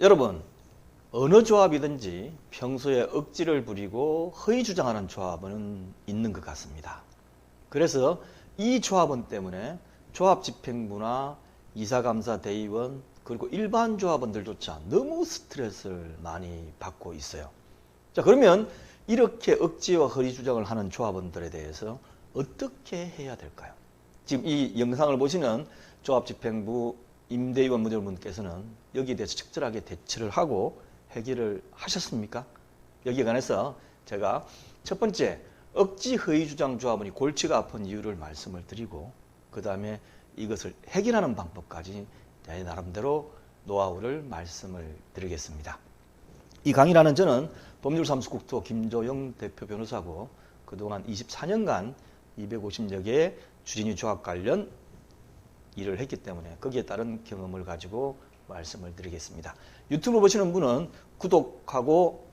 여러분 어느 조합이든지 평소에 억지를 부리고 허위 주장하는 조합은 있는 것 같습니다. 그래서 이 조합원 때문에 조합 집행부나 이사감사 대의원 그리고 일반 조합원들조차 너무 스트레스를 많이 받고 있어요. 자 그러면 이렇게 억지와 허위 주장을 하는 조합원들에 대해서 어떻게 해야 될까요? 지금 이 영상을 보시는 조합 집행부 임대위원 무전분께서는 여기에 대해서 적절하게 대처를 하고 해결을 하셨습니까? 여기에 관해서 제가 첫 번째 억지 허위 주장 조합원이 골치가 아픈 이유를 말씀을 드리고 그 다음에 이것을 해결하는 방법까지 제 나름대로 노하우를 말씀을 드리겠습니다. 이 강의라는 저는 법률사무소국토 김조영 대표 변호사고 그동안 24년간 250여 개의 주진위 조합 관련 일을 했기 때문에 거기에 따른 경험을 가지고 말씀을 드리겠습니다. 유튜브 보시는 분은 구독하고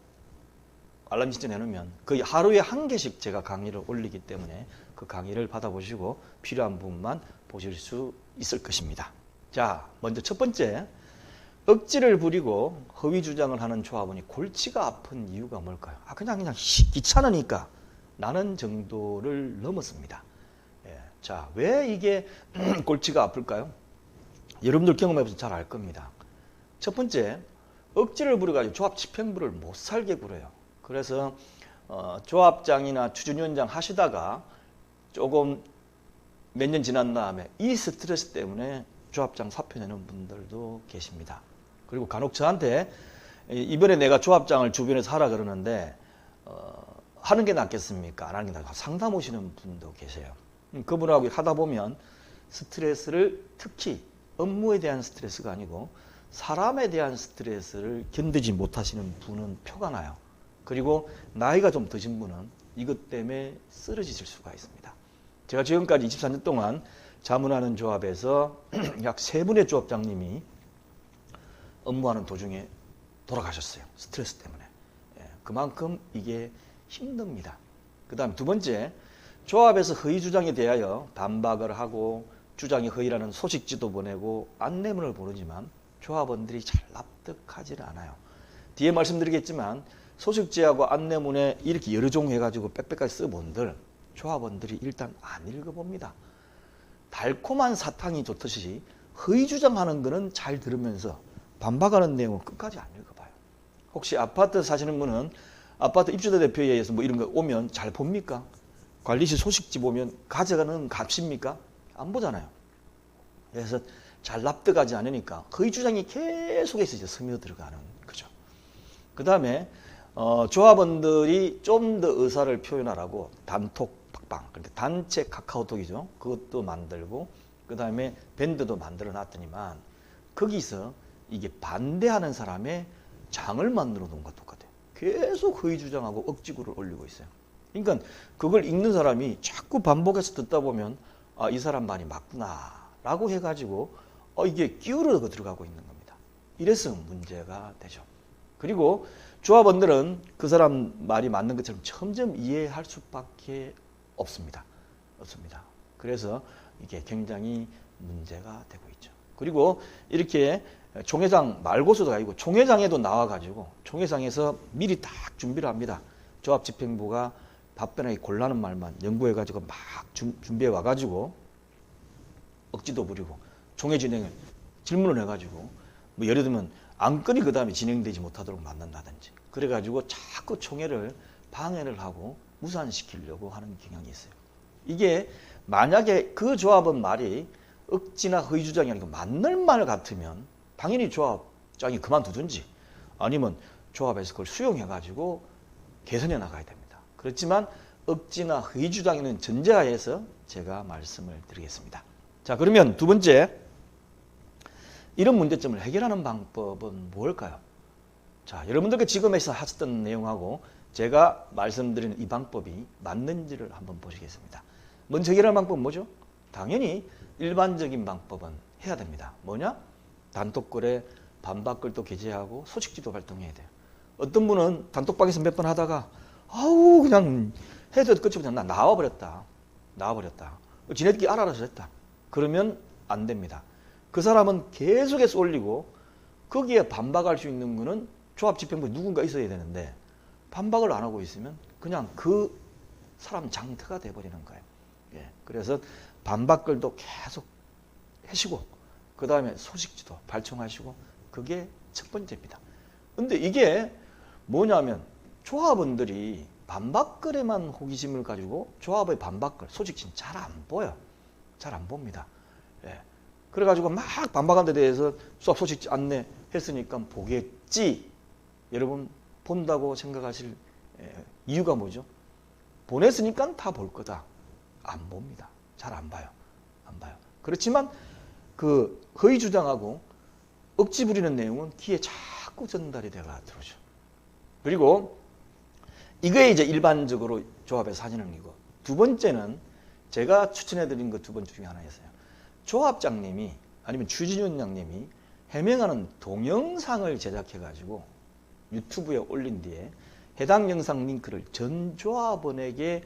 알람 신청 해놓으면 거의 하루에 한 개씩 제가 강의를 올리기 때문에 그 강의를 받아보시고 필요한 부분만 보실 수 있을 것입니다. 자, 먼저 첫 번째 억지를 부리고 허위 주장을 하는 조합원이 골치가 아픈 이유가 뭘까요? 아 그냥 그냥 귀찮으니까 나는 정도를 넘었습니다. 예, 자, 왜 이게 골치가 아플까요? 여러분들 경험해보면 잘알 겁니다. 첫 번째, 억지를 부려가지고 조합 집행부를 못 살게 굴어요. 그래서 어, 조합장이나 추진위원장 하시다가 조금 몇 년 지난 다음에 이 스트레스 때문에 조합장 사표 내는 분들도 계십니다. 그리고 간혹 저한테 이번에 내가 조합장을 주변에서 하라 그러는데 어, 하는 게 낫겠습니까? 안 하는 게 낫겠습니까? 상담 오시는 분도 계세요. 음, 그분하고 하다 보면 스트레스를 특히 업무에 대한 스트레스가 아니고 사람에 대한 스트레스를 견디지 못하시는 분은 표가 나요. 그리고 나이가 좀 드신 분은 이것 때문에 쓰러지실 수가 있습니다. 제가 지금까지 24년 동안 자문하는 조합에서 약 세 분의 조합장님이 업무하는 도중에 돌아가셨어요. 스트레스 때문에. 예, 그만큼 이게 힘듭니다. 그 다음 두 번째, 조합에서 허위 주장에 대하여 반박을 하고 주장이 허위라는 소식지도 보내고 안내문을 보내지만 조합원들이 잘 납득하지는 않아요. 뒤에 말씀드리겠지만 소식지하고 안내문에 이렇게 여러 종 해가지고 빽빽하게 써본들 조합원들이 일단 안 읽어봅니다. 달콤한 사탕이 좋듯이 허위 주장하는 거는 잘 들으면서 반박하는 내용은 끝까지 안 읽어봐요. 혹시 아파트 사시는 분은 아파트 입주자 대표에 의해서 뭐 이런 거 오면 잘 봅니까? 관리실 소식지 보면 가져가는 값입니까? 안 보잖아요. 그래서 잘 납득하지 않으니까 허위 주장이 계속해서 이제 스며들어가는 거죠. 그 다음에 어, 조합원들이 좀 더 의사를 표현하라고 단톡 팟빵, 그러니까 단체 카카오톡이죠. 그것도 만들고 그 다음에 밴드도 만들어 놨더니만 거기서 이게 반대하는 사람의 장을 만들어 놓은 것 똑같아요. 계속 허위 주장하고 억지구를 올리고 있어요. 그러니까 그걸 읽는 사람이 자꾸 반복해서 듣다 보면 아, 이 사람 말이 맞구나라고 해가지고 어, 이게 끼우러 들어가고 있는 겁니다. 이래서 문제가 되죠. 그리고 조합원들은 그 사람 말이 맞는 것처럼 점점 이해할 수밖에 없습니다. 없습니다. 그래서 이게 굉장히 문제가 되고 있죠. 그리고 이렇게 총회장 말고서도 아니고 총회장에도 나와가지고 총회장에서 미리 딱 준비를 합니다. 조합 집행부가 답변하기 곤란한 말만 연구해가지고 막 준비해 와가지고 억지도 부리고 총회 진행을 질문을 해가지고 뭐 예를 들면 안건이 그 다음에 진행되지 못하도록 만든다든지 그래가지고 자꾸 총회를 방해를 하고 무산시키려고 하는 경향이 있어요. 이게 만약에 그 조합은 말이 억지나 허위 주장이 아니고 맞는 말 같으면 당연히 조합장이 그만두든지 아니면 조합에서 그걸 수용해가지고 개선해 나가야 됩니다. 그렇지만 억지나 허위 주장에는 전제하에서 제가 말씀을 드리겠습니다. 자, 그러면 두 번째, 이런 문제점을 해결하는 방법은 뭘까요? 자, 여러분들께 지금에서 하셨던 내용하고 제가 말씀드리는 이 방법이 맞는지를 한번 보시겠습니다. 먼저 해결할 방법은 뭐죠? 당연히 일반적인 방법은 해야 됩니다. 뭐냐? 단톡글에 반박글도 게재하고 소식지도 발동해야 돼요. 어떤 분은 단톡방에서 몇 번 하다가 아우 그냥 해도 끝이 그냥 나 나와버렸다. 나와버렸다. 지네끼리 알아서 했다. 그러면 안 됩니다. 그 사람은 계속해서 올리고 거기에 반박할 수 있는 거는 조합 집행부에 누군가 있어야 되는데 반박을 안 하고 있으면 그냥 그 사람 장터가 돼버리는 거예요. 예. 그래서 반박글도 계속 하시고 그 다음에 소식지도 발송하시고 그게 첫 번째입니다. 근데 이게 뭐냐면 조합원들이 반박글에만 호기심을 가지고 조합의 반박글, 소식지는 잘안 보여. 잘 안 봅니다. 예. 그래가지고 막 반박한 데 대해서 수업 소식지 안내 했으니까 보겠지. 여러분 본다고 생각하실 예, 이유가 뭐죠? 보냈으니까 다 볼 거다. 안 봅니다. 잘 안 봐요. 안 봐요. 그렇지만 그 허위 주장하고 억지 부리는 내용은 귀에 자꾸 전달이 돼가 들어오죠. 그리고 이게 이제 일반적으로 조합에서 하시는 이고 두 번째는 제가 추천해 드린 것두 번째 중에 하나였어요. 조합장님이 아니면 주진윤장님이 해명하는 동영상을 제작해 가지고 유튜브에 올린 뒤에 해당 영상 링크를 전 조합원에게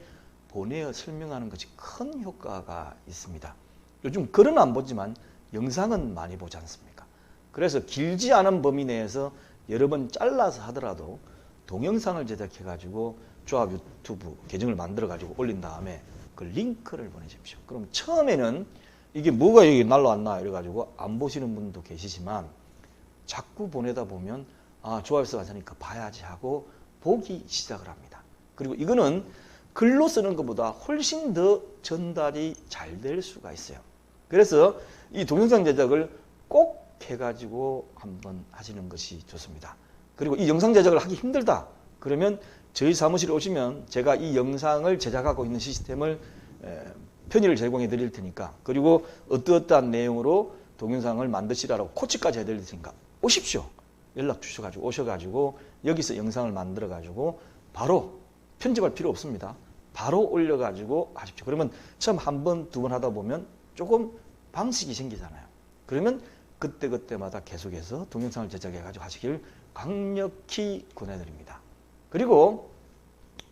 보내어 설명하는 것이 큰 효과가 있습니다. 요즘 글은 안 보지만 영상은 많이 보지 않습니까? 그래서 길지 않은 범위 내에서 여러 번 잘라서 하더라도 동영상을 제작해 가지고 조합 유튜브 계정을 만들어 가지고 올린 다음에 그 링크를 보내십시오. 그럼 처음에는 이게 뭐가 여기 날라왔나 이래 가지고 안 보시는 분도 계시지만 자꾸 보내다 보면 아 조합에서 왔으니까 봐야지 하고 보기 시작을 합니다. 그리고 이거는 글로 쓰는 것보다 훨씬 더 전달이 잘 될 수가 있어요. 그래서 이 동영상 제작을 꼭 해가지고 한번 하시는 것이 좋습니다. 그리고 이 영상 제작을 하기 힘들다. 그러면 저희 사무실에 오시면 제가 이 영상을 제작하고 있는 시스템을 편의를 제공해 드릴 테니까 그리고 어떠어떠한 내용으로 동영상을 만드시라고 코치까지 해드릴 테니까 오십시오. 연락 주셔가지고 오셔가지고 여기서 영상을 만들어가지고 바로 편집할 필요 없습니다. 바로 올려가지고 하십시오. 그러면 처음 한 번, 두 번 하다 보면 조금 방식이 생기잖아요. 그러면 그때그때마다 계속해서 동영상을 제작해가지고 하시길 강력히 권해드립니다. 그리고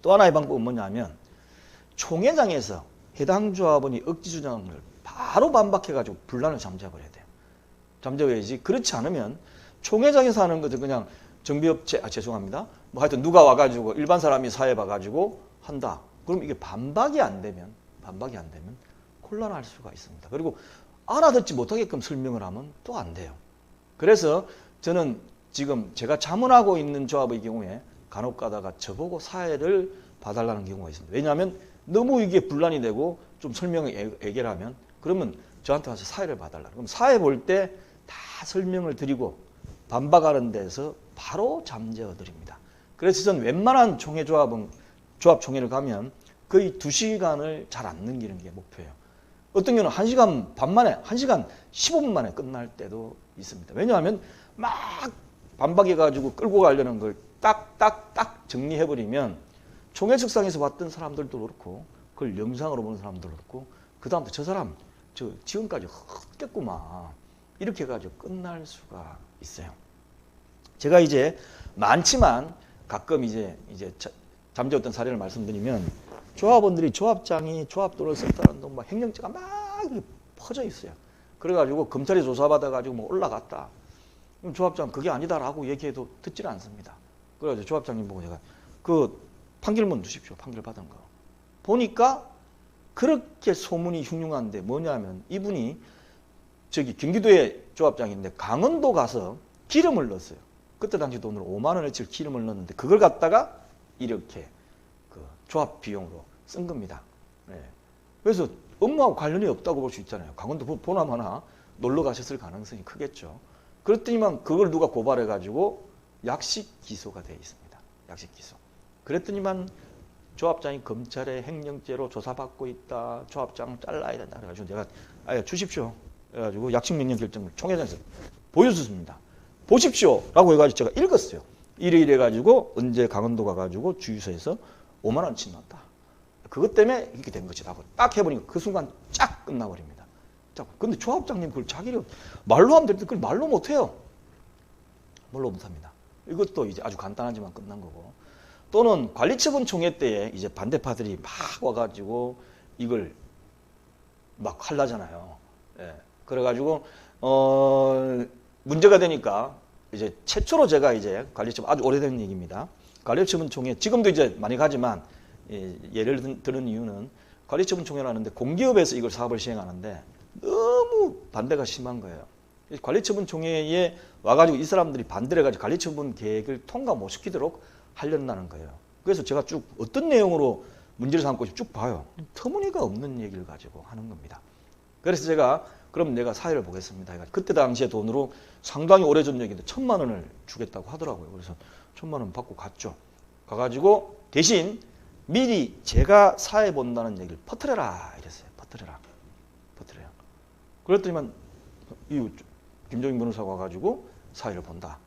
또 하나의 방법은 뭐냐면 총회장에서 해당 조합원이 억지 주장을 바로 반박해가지고 분란을 잠재워버려야 돼요. 잠재워야지. 그렇지 않으면 총회장에서 하는 것은 그냥 정비업체, 아, 죄송합니다. 뭐 하여튼 누가 와가지고 일반 사람이 사회 봐가지고 한다. 그럼 이게 반박이 안 되면, 반박이 안 되면 곤란할 수가 있습니다. 그리고 알아듣지 못하게끔 설명을 하면 또 안 돼요. 그래서 저는 지금 제가 자문하고 있는 조합의 경우에 간혹 가다가 저보고 사회를 봐달라는 경우가 있습니다. 왜냐하면 너무 이게 분란이 되고 좀 설명을 애결하면 그러면 저한테 와서 사회를 봐달라. 그럼 사회 볼 때 다 설명을 드리고 반박하는 데서 바로 잠재워 드립니다. 그래서 저는 웬만한 총회 조합은 조합 총회를 가면 거의 두 시간을 잘 안 넘기는 게 목표예요. 어떤 경우는 1시간 반 만에, 1시간 15분 만에 끝날 때도 있습니다. 왜냐하면 막 반박해가지고 끌고 가려는 걸 딱, 딱, 딱 정리해버리면 총회 석상에서 봤던 사람들도 그렇고 그걸 영상으로 보는 사람들도 그렇고 그 다음부터 저 사람 저 지금까지 헛겠구만 이렇게 해가지고 끝날 수가 있어요. 제가 이제 많지만 가끔 이제 이제 잠재웠던 사례를 말씀드리면 조합원들이 조합장이 조합도를 썼다는 둥막 행령죄가 막 퍼져 있어요. 그래가지고 검찰이 조사받아가지고 뭐 올라갔다. 그럼 조합장 그게 아니다라고 얘기해도 듣지를 않습니다. 그래가지고 조합장님 보고 제가 그 판결문 주십시오. 판결 받은 거. 보니까 그렇게 소문이 흉흉한데 뭐냐면 이분이 저기 경기도의 조합장인데 강원도 가서 기름을 넣었어요. 그때 당시 돈으로 5만 원어치 기름을 넣었는데 그걸 갖다가 이렇게 그 조합 비용으로 쓴 겁니다. 네. 그래서 업무하고 관련이 없다고 볼 수 있잖아요. 강원도 보남 하나 놀러 가셨을 가능성이 크겠죠. 그랬더니만 그걸 누가 고발해가지고 약식 기소가 되어 있습니다. 약식 기소. 그랬더니만 조합장이 검찰의 행령죄로 조사받고 있다. 조합장 잘라야 된다. 그래가지고 내가 아예 주십시오. 그래가지고 약식 명령 결정을 총회장에서 보여줬습니다. 보십시오. 라고 해가지고 제가 읽었어요. 이래 이래 가지고 언제 강원도 가가지고 주유소에서 5만 원치 넣었다. 그것 때문에 이렇게 된 것이다. 하고 딱 해보니까 그 순간 쫙 끝나버립니다. 자, 근데 조합장님 그걸 자기를 말로 하면 되는데 그걸 말로 못해요. 말로 못합니다. 이것도 이제 아주 간단하지만 끝난 거고. 또는 관리처분 총회 때에 이제 반대파들이 막 와가지고 이걸 막 할라잖아요. 예. 그래가지고, 어, 문제가 되니까 이제 최초로 제가 이제 관리처분 아주 오래된 얘기입니다. 관리처분 총회 지금도 이제 많이 가지만 예, 예를 든- 들은 이유는 관리처분 총회를 하는데 공기업에서 이걸 사업을 시행하는데 너무 반대가 심한 거예요. 관리처분 총회에 와가지고 이 사람들이 반대를 해가지고 관리처분 계획을 통과 못 시키도록 하려는 거예요. 그래서 제가 쭉 어떤 내용으로 문제를 삼고 쭉 봐요. 터무니가 없는 얘기를 가지고 하는 겁니다. 그래서 제가 그럼 내가 사회를 보겠습니다. 그때 당시에 돈으로 상당히 오래전 얘기인데 천만 원을 주겠다고 하더라고요. 그래서 천만 원 받고 갔죠. 가가지고 대신 미리 제가 사회 본다는 얘기를 퍼뜨려라 이랬어요. 퍼뜨려라. 그랬더니만 이 김종인 변호사가 와가지고 사회를 본다.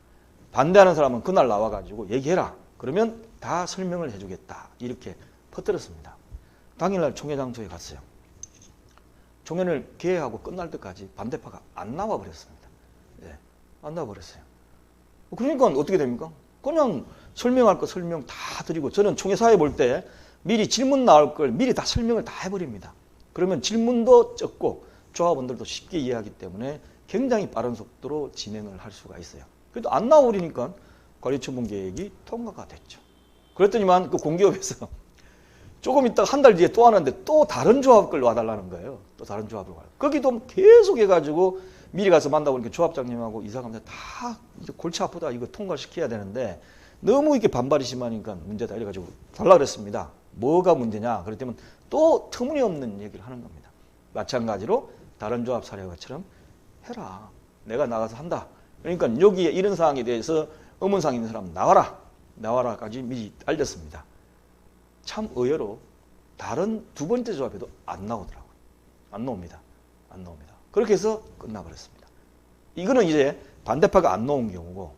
반대하는 사람은 그날 나와가지고 얘기해라. 그러면 다 설명을 해주겠다. 이렇게 퍼뜨렸습니다. 당일날 총회 장소에 갔어요. 총회를 개회하고 끝날 때까지 반대파가 안 나와 버렸습니다. 예, 안 나와 버렸어요. 그러니까 어떻게 됩니까? 그냥 설명할 거 설명 다 드리고 저는 총회 사회 볼 때 미리 질문 나올 걸 미리 다 설명을 다 해버립니다. 그러면 질문도 적고 조합원들도 쉽게 이해하기 때문에 굉장히 빠른 속도로 진행을 할 수가 있어요. 그래도 안 나오니까 관리처분 계획이 통과가 됐죠. 그랬더니만 그 공기업에서 조금 있다가 한 달 뒤에 또 하는데 또 다른 조합 걸 와달라는 거예요. 또 다른 조합을 와요. 거기도 계속 해가지고 미리 가서 이렇게 조합장님하고 이사감사 다 이제 골치 아프다 이거 통과시켜야 되는데 너무 이렇게 반발이 심하니까 문제다 이래가지고 달라 그랬습니다. 뭐가 문제냐? 그랬더니 또 터무니없는 얘기를 하는 겁니다. 마찬가지로 다른 조합 사례가처럼 해라. 내가 나가서 한다. 그러니까 여기에 이런 사항에 대해서 의문사항 있는 사람 나와라. 나와라까지 미리 알렸습니다. 참 의외로 다른 두 번째 조합에도 안 나오더라고요. 안 나옵니다. 안 나옵니다. 그렇게 해서 끝나버렸습니다. 이거는 이제 반대파가 안 나온 경우고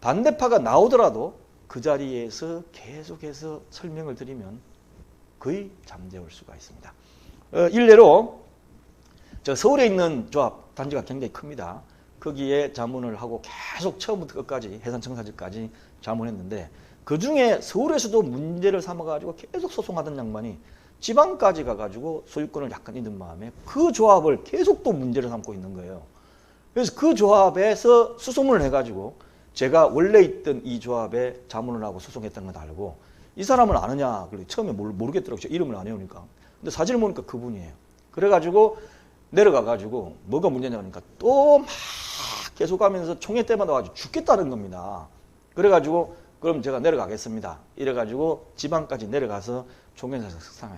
반대파가 나오더라도 그 자리에서 계속해서 설명을 드리면 거의 잠재울 수가 있습니다. 어, 일례로 저 서울에 있는 조합 단지가 굉장히 큽니다. 거기에 자문을 하고 계속 처음부터 끝까지 해산청사지까지 자문했는데 그 중에 서울에서도 문제를 삼아가지고 계속 소송하던 양반이 지방까지 가가지고 소유권을 약간 잃은 마음에 그 조합을 계속 또 문제를 삼고 있는 거예요. 그래서 그 조합에서 수소문을 해가지고 제가 원래 있던 이 조합에 자문을 하고 소송했다는 걸 알고 이 사람을 아느냐? 그래 처음에 모르, 모르겠더라고요. 이름을 안 외우니까. 근데 사진을 보니까 그분이에요. 그래가지고 내려가가지고 뭐가 문제냐 그러니까 또 막 계속 하면서 총회 때마다 와가지고 죽겠다는 겁니다. 그래가지고 그럼 제가 내려가겠습니다. 이래가지고 지방까지 내려가서 총회에서 석상해.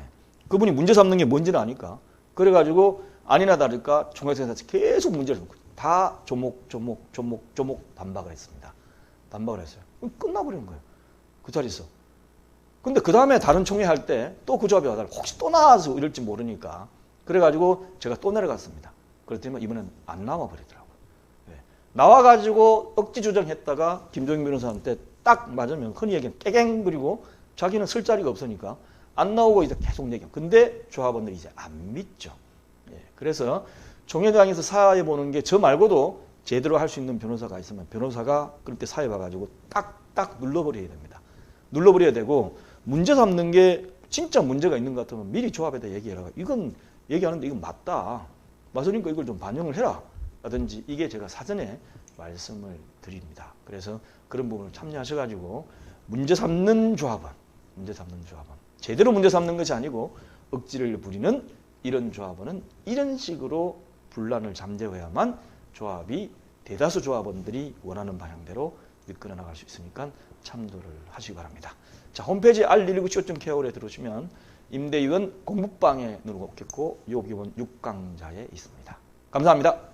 그분이 문제 삼는 게 뭔지는 아니까. 그래가지고 아니나 다를까 총회에서 계속 문제를 삼고 다 조목 조목 조목 조목 반박을 했습니다. 반박을 했어요. 끝나버린 거예요. 그 자리에서. 근데 그 다음에 다른 총회 할 때 또 그 조합이 와달 혹시 또 나와서 이럴지 모르니까 그래가지고 제가 또 내려갔습니다. 그랬더니 이번엔 안 나와 버리더라고요. 예. 나와가지고 억지 조정했다가 김종인 변호사한테 딱 맞으면 흔히 얘기하면 깨갱 그리고 자기는 쓸 자리가 없으니까 안 나오고 이제 계속 얘기해요. 근데 조합원들이 이제 안 믿죠. 예. 그래서 총회장에서 사회 보는 게 저 말고도 제대로 할 수 있는 변호사가 있으면 변호사가 그럴 때 사회 봐가지고 딱딱 눌러버려야 됩니다. 눌러버려야 되고 문제 삼는 게 진짜 문제가 있는 것 같으면 미리 조합에다 얘기해라. 이건 얘기하는데 이건 맞다. 맞으니까 이걸 좀 반영을 해라. 라든지 이게 제가 사전에 말씀을 드립니다. 그래서 그런 부분을 참여하셔가지고 문제 삼는 조합은 문제 삼는 조합은 제대로 문제 삼는 것이 아니고 억지를 부리는 이런 조합원은 이런 식으로 분란을 잠재워야만 조합이 대다수 조합원들이 원하는 방향대로 이끌어 나갈 수 있으니까 참조를 하시기 바랍니다. 자, 홈페이지 r119co.kr에 들어오시면 임대위원 공부방에 누르겠고 요 기본 6강자에 있습니다. 감사합니다.